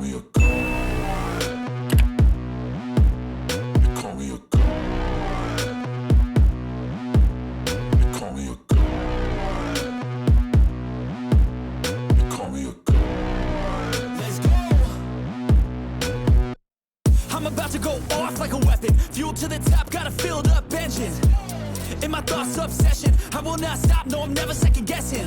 me a call me a call me a call me a. Let's go. I'm about to go off like a weapon. Fuel to the top, got a filled up engine. In my thoughts, obsession. I will not stop, no, I'm never second guessing.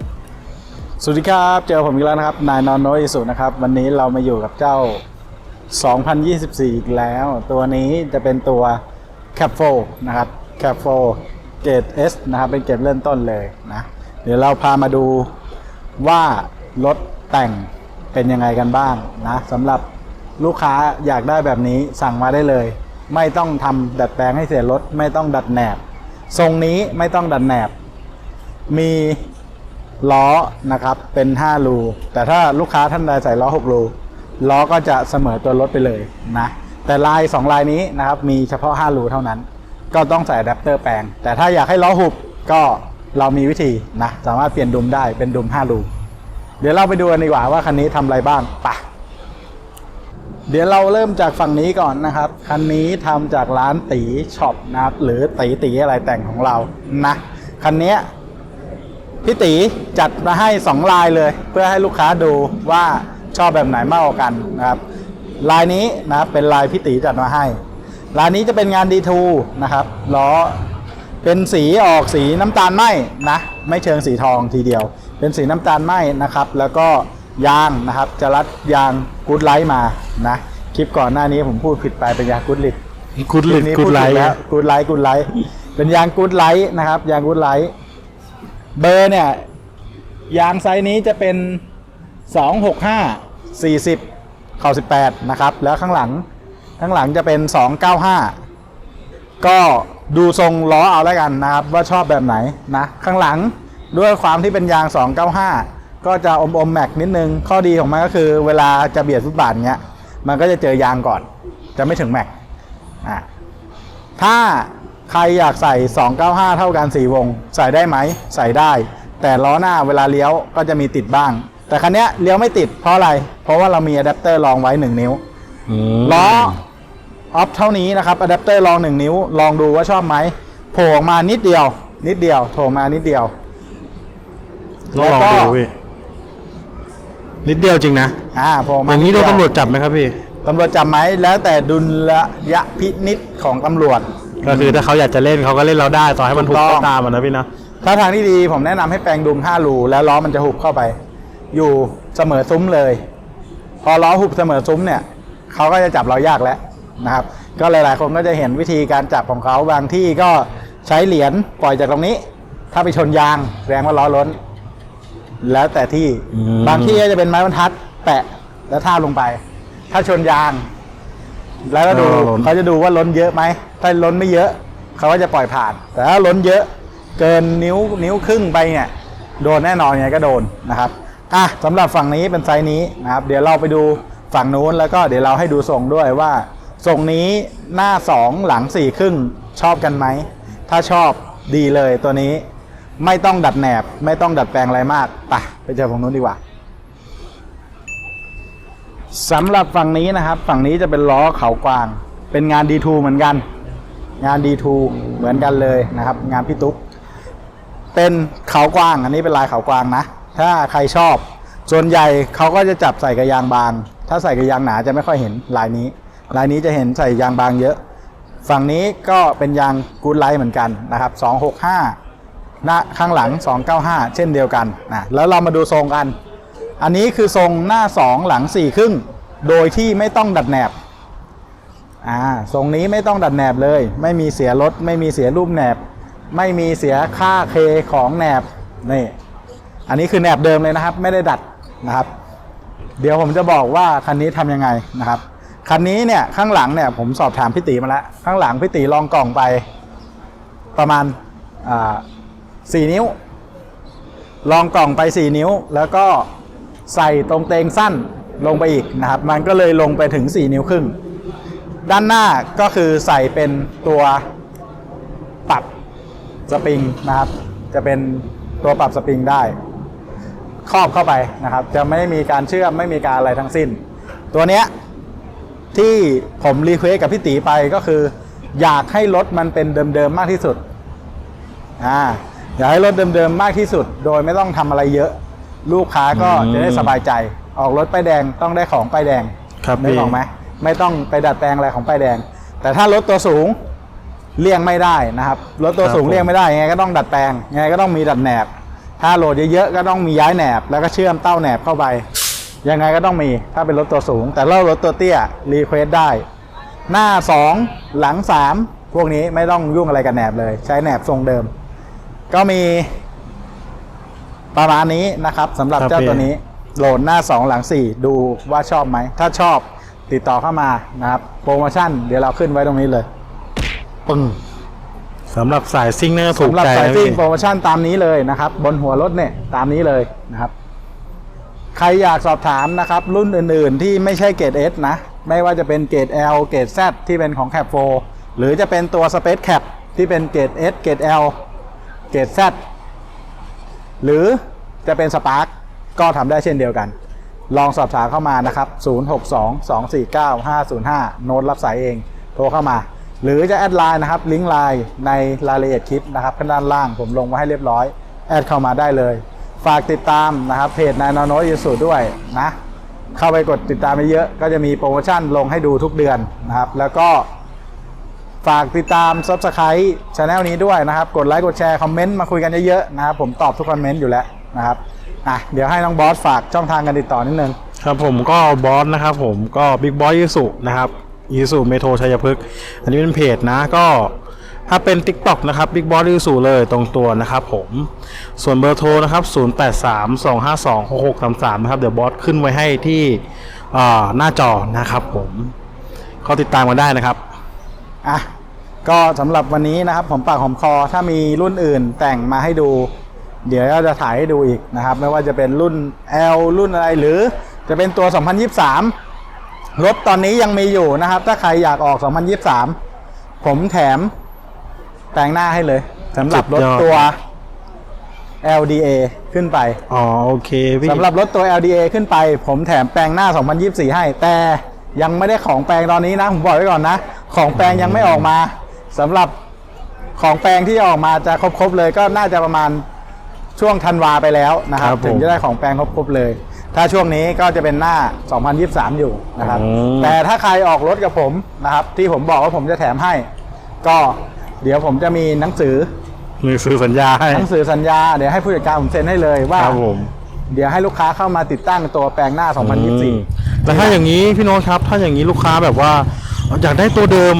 สวัสดีครับเจอผมอีกแล้วนะครับนายนอนโนอิสุนะครับ วันนี้เรามาอยู่กับเจ้า 2024 อีกแล้ว ตัวนี้จะเป็นตัว Cap 4นะครับ Cap 4เกรด S นะครับ เป็นเกรดเริ่มต้นเลยนะ เดี๋ยวเราพามาดูว่ารถแต่งเป็นยังไงกันบ้างนะสำหรับลูกค้าอยากได้แบบนี้สั่งมาได้เลย ไม่ต้องทำดัดแปลงให้เสียรถ ไม่ต้องดัดแหนบทรงนี้ไม่ต้องดัดแหนบมี ล้อนะครับเป็น 5 รู แต่ถ้าลูกค้าท่านใดใส่ล้อ 6 รู ล้อก็จะเสมอตัวรถไปเลยนะ แต่ลาย 2 ลายนี้นะครับมีเฉพาะ 5 รูเท่านั้น ก็ต้องใส่อะแดปเตอร์แปลง แต่ถ้าอยากให้ล้อหุบก็เรามีวิธีนะ สามารถเปลี่ยนดุมได้เป็นดุม 5 รู เดี๋ยวเราไปดูกันดีกว่าว่าคันนี้ทำอะไรบ้างไปะเดี๋ยวเราเริ่มจากฝั่งนี้ก่อนนะครับ คันนี้ทำจากร้านตีช็อปนะครับหรือตีตีอะไรแต่งของเรานะคันนี้ พี่ตีจัดมาให้ 2 ลายเลย เพื่อให้ลูกค้าดูว่าชอบแบบไหนมากกว่ากันนะครับลายนี้นะครับเป็นลายพี่ตีจัดมาให้ ลายนี้จะเป็นงาน D2 นะครับล้อเป็นสีออกสีน้ำตาลไหมนะไม่เชิงสีทองทีเดียว เป็นสีน้ำตาลไหมนะครับ แล้วก็ยางนะครับจะรัดยางกูดไลท์มานะคลิปก่อนหน้านี้ผมพูดผิดไปเป็นยางกูดลิดกูดลิดนี้กูดไลท์แล้วกูดไลท์กูดไลท์เป็นยางกูดไลท์นะครับยางกูดไลท์ เบอร์เนี่ย ยางไซส์นี้จะเป็น 265 40เข่า18 นะครับ แล้วข้างหลังข้างหลังจะเป็น 295 ก็ดูทรงล้อเอาแล้วกันนะครับ ว่าชอบแบบไหนนะ ข้างหลังด้วยความที่เป็นยาง 295 ก็จะอมอมแม็กนิดนึง ข้อดีของมันก็คือเวลาจะเบียดฟุตบาทเงี้ย มันก็จะเจอยางก่อน จะไม่ถึงแม็กอะถ้า ใครอยากใส่ 295 เท่ากัน 4 วง ใส่ได้ไหม ใส่ได้ แต่ล้อหน้าเวลาเลี้ยวก็จะมีติดบ้าง แต่คันเนี้ยเลี้ยวไม่ติดเพราะอะไร เพราะว่าเรามีอะแดปเตอร์รองไว้ 1 นิ้วล้อออฟเท่านี้นะครับอะแดปเตอร์รอง 1 นิ้ว ลองดูว่าชอบไหมโผล่ออกมานิดเดียว นิดเดียวโผล่มานิดเดียวต้องลองดูพี่นิดเดียวจริงนะอ่าโผล่อมาย่างนี้โดนเยวตำรวจจับไหมครับพี่ตำรวจจับไหมแล้วแต่ดุลยพินิษของตำรวจ ก็คือถ้าเขาอยากจะเล่นเขาก็เล่นเราได้ต่อให้มันถูถูกกต้อง ก็ตามมันนะพี่นะถ้าทางที่ดีผมแนะนำให้แปลงดุม5รูแล้วล้อมันจะหุบเข้าไป อยู่เสมอซุ้มเลย พอล้อหุบเสมอซุ้มเนี่ยเขาก็จะจับเรายากแล้วนะครับ ก็หลาย ๆ คนก็จะเห็นวิธีการจับของเขาบางที่ก็ใช้เหรียญปล่อยจากตรงนี้ ถ้าไปชนยางแสดงว่าล้อล้น แล้วแต่ที่อืมบางที่ก็จะเป็นไม้บรรทัด แปะแล้วท่าบลงไป ถ้าชนยาง แล้วก็ดูเขาจะดูว่าล้นเยอะไหม ถ้าล้นไม่เยอะ เขาก็จะปล่อยผ่าน แต่ถ้าล้นเยอะเกินนิ้วนิ้วครึ่งไปเนี่ยโดนแน่นอนยังไงก็โดนนะครับอะสำหรับฝั่งนี้เป็นไซส์นี้นะครับ เดี๋ยวเราไปดูฝั่งนู้นแล้วก็เดี๋ยวเราให้ดูทรงด้วยว่าทรงนี้หน้าสองหลังสี่ครึ่งชอบกันไหม ถ้าชอบดีเลยตัวนี้ ไม่ต้องดัดแหนบ ไม่ต้องดัดแปลงอะไรมากไปไปเจอฝั่งนู้นดีกว่า สำหรับฝั่งนี้นะครับ ฝั่งนี้จะเป็นล้อเขากวาง เป็นงาน D2 เหมือนกัน งาน D2 เหมือนกันเลยนะครับ งานพี่ตุ๊ก เป็นเขากวาง อันนี้เป็นลายเขากวางนะ ถ้าใครชอบ ส่วนใหญ่เขาก็จะจับใส่กระยางบาง ถ้าใส่กระยางหนาจะไม่ค่อยเห็นลายนี้ ลายนี้จะเห็นใส่ยางบางเยอะ ฝั่งนี้ก็เป็นยางกูดไลท์เหมือนกันนะครับ 265หน้าข้างหลัง 295 เช่นเดียวกันนะ แล้วเรามาดูทรงกัน อันนี้คือทรงหน้า 2 หลัง4ครึ่ง โดยที่ไม่ต้องดัดแหนบอ่าทรงนี้ไม่ต้องดัดแหนบเลย ไม่มีเสียรถ ไม่มีเสียรูปแหนบ ไม่มีเสียค่าเคของแหนบนี่อันนี้คือแหนบเดิมเลยนะครับ ไม่ได้ดัดนะครับ เดี๋ยวผมจะบอกว่าคันนี้ทำยังไงนะครับคันนี้เนี่ยข้างหลังเนี่ยผมสอบถามพี่ตีมาแล้วข้างหลังพี่ตีลองกล่องไปประมาณสี่นิ้ว ลองกล่องไป4นิ้ว แล้วก็ใส่ตรงเตงสั้น ลงไปอีกนะครับ มันก็เลยลงไปถึง 4 นิ้วครึ่ง ด้านหน้าก็คือใส่เป็นตัวปรับสปริงนะครับ จะเป็นตัวปรับสปริงได้ครอบเข้าไปนะครับ จะไม่มีการเชื่อมไม่มีการอะไรทั้งสิ้น ตัวเนี้ยที่ผมรีเควสกับพี่ตีไปก็คือ อยากให้รถมันเป็นเดิมๆมากที่สุดอ่าอยากให้รถเดิมๆมากที่สุด โดยไม่ต้องทำอะไรเยอะ ลูกค้าก็จะได้สบายใจ ออกรถป้ายแดงต้องได้ของป้ายแดงครับนึกพี่ออกไหมไม่ต้องไปดัดแปลงอะไรของป้ายแดง แต่ถ้ารถตัวสูงเลี่ยงไม่ได้นะครับรถตัวสูงเลี่ยงไม่ได้ยังไงก็ต้องดัดแปลงยังไงก็ต้องมีดัดแหนบ ถ้าโหลดเยอะๆก็ต้องมีย้ายแหนบ แล้วก็เชื่อมเต้าแหนบเข้าไป ยังไงก็ต้องมีถ้าเป็นรถตัวสูง แต่ถ้ารถตัวเตี้ยรีเควสได้ หน้า 2 หลัง 3 พวกนี้ไม่ต้องยุ่งอะไรกับแหนบเลย ใช้แหนบทรงเดิม ก็มีประมาณนี้นะครับสำหรับครับเจ้าพี่ตัวนี้ โหลดหน้า 2 หลัง 4 ดูว่าชอบไหม ถ้าชอบติดต่อเข้ามานะครับ โปรโมชั่นเดี๋ยวเราขึ้นไว้ตรงนี้เลยปึ้งสำหรับสายซิ่งเนี่ยถูกสำหรับใจสายนะซิ่พี่งโปรโมชั่นตามนี้เลยนะครับ บนหัวรถเนี่ยตามนี้เลยนะครับ ใครอยากสอบถามนะครับ รุ่นอื่นๆ ที่ไม่ใช่เกรด S นะ ไม่ว่าจะเป็นเกรด L เกรด Z ที่เป็นของ Cap 4หรือจะเป็นตัว Space Cap ที่เป็นเกรด S เกรด L เกรด Z หรือจะเป็น Spark ก็ทำได้เช่นเดียวกัน ลองสอบถามเข้ามานะครับ 0622495505 โน้ตรับสายเอง โทรเข้ามา หรือจะแอดไลน์นะครับ ลิงก์ไลน์ในรายละเอียดคลิปนะครับข้างด้านล่างผมลงไว้ให้เรียบร้อย แอดเข้ามาได้เลย ฝากติดตามนะครับเพจนายนโนยูสุด้วยนะ เข้าไปกดติดตามไปเยอะ ก็จะมีโปรโมชั่นลงให้ดูทุกเดือนนะครับ แล้วก็ฝากติดตาม Subscribe c h anel นี้ด้วยนะครับ กดไลค์ กดแชร์ คอมเมนต์ มาคุยกันเยอะๆนะครับ ผมตอบทุกคอมเมนต์อยู่แล้วนะครับ อะเดี๋ยวให้น้องบอสฝากช่องทางการติดต่อนิดนึง ครับผมก็บอสนะครับผมก็บิ๊กบอสยูสุนะครับยูสุเมโทรชัยพฤกษ์อันนี้เป็นเพจนะก็ถ้าเป็น TikTok นะครับบิ๊กบอสยูสุเลยตรงตัวนะครับผมส่วนเบอร์โทรนะครับ 0832526633 นะครับ เดี๋ยวบอสขึ้นไว้ให้ที่อ่าหน้าจอนะครับผมเขาติดตามกันได้นะครับอะก็สำหรับวันนี้นะครับผมปากหอมคอถ้ามีรุ่นอื่นแต่งมาให้ดู เดี๋ยวเราจะถ่ายให้ดูอีกนะครับ ไม่ว่าจะเป็นรุ่น L รุ่นอะไรหรือจะเป็นตัว 2023 รถตอนนี้ยังมีอยู่นะครับ ถ้าใครอยากออก 2023 ผมแถมแต่งหน้าให้เลยสำหรับรถสุดยอดตัว LDA ขึ้นไป อ๋อโอเคพี่สำหรับรถตัว LDA ขึ้นไป ผมแถมแปลงหน้า 2024 ให้ แต่ยังไม่ได้ของแปลงตอนนี้นะ ผมบอกไว้ก่อนนะ ของแปลงยังไม่ออกมาสำหรับของแปลงที่จะออกมาจะครบๆเลยก็น่าจะประมาณ ช่วงธันวาไปแล้วนะครับครับผมถึงจะได้ของแปลงครบๆเลย ถ้าช่วงนี้ก็จะเป็นหน้า 2023 อยู่นะครับ อืม แต่ถ้าใครออกรถกับผมนะครับ ที่ผมบอกว่าผมจะแถมให้ ก็เดี๋ยวผมจะมีหนังสือมือซื้อสัญญาให้ หนังสือสัญญาเดี๋ยวให้ผู้จัดการผมเซ็นให้เลยว่า ครับผมเดี๋ยวให้ลูกค้าเข้ามาติดตั้งตัวแปลงหน้า อืม2024แต่ถ้าอย่างนี้พี่โน้ตครับ ถ้าอย่างนี้ลูกค้าแบบว่า อยากได้ตัวเดิม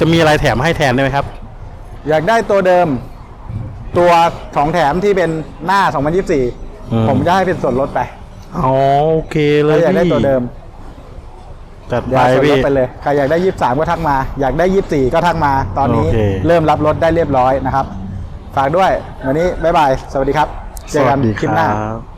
จะมีอะไรแถมให้แทนได้ไหมครับ อยากได้ตัวเดิม ตัวของแถมที่เป็นหน้า อืม 2024 ผมจะให้เป็นส่วนลดไปอ๋อโอเคเลยถ้าอยากได้พี่ตัวเดิมจัดเดี๋ไปยวส่วนลพี่ ดไปเลยใครอยากได้ 23 ก็ทักมา อยากได้ 24 ก็ทักมา ตอนนี้โอเค เริ่มรับรถได้เรียบร้อยนะครับ ฝากด้วยวันนี้บ๊ายบาย สวัสดีครับ เจอกันสวัสดีคลิปหน้าครับ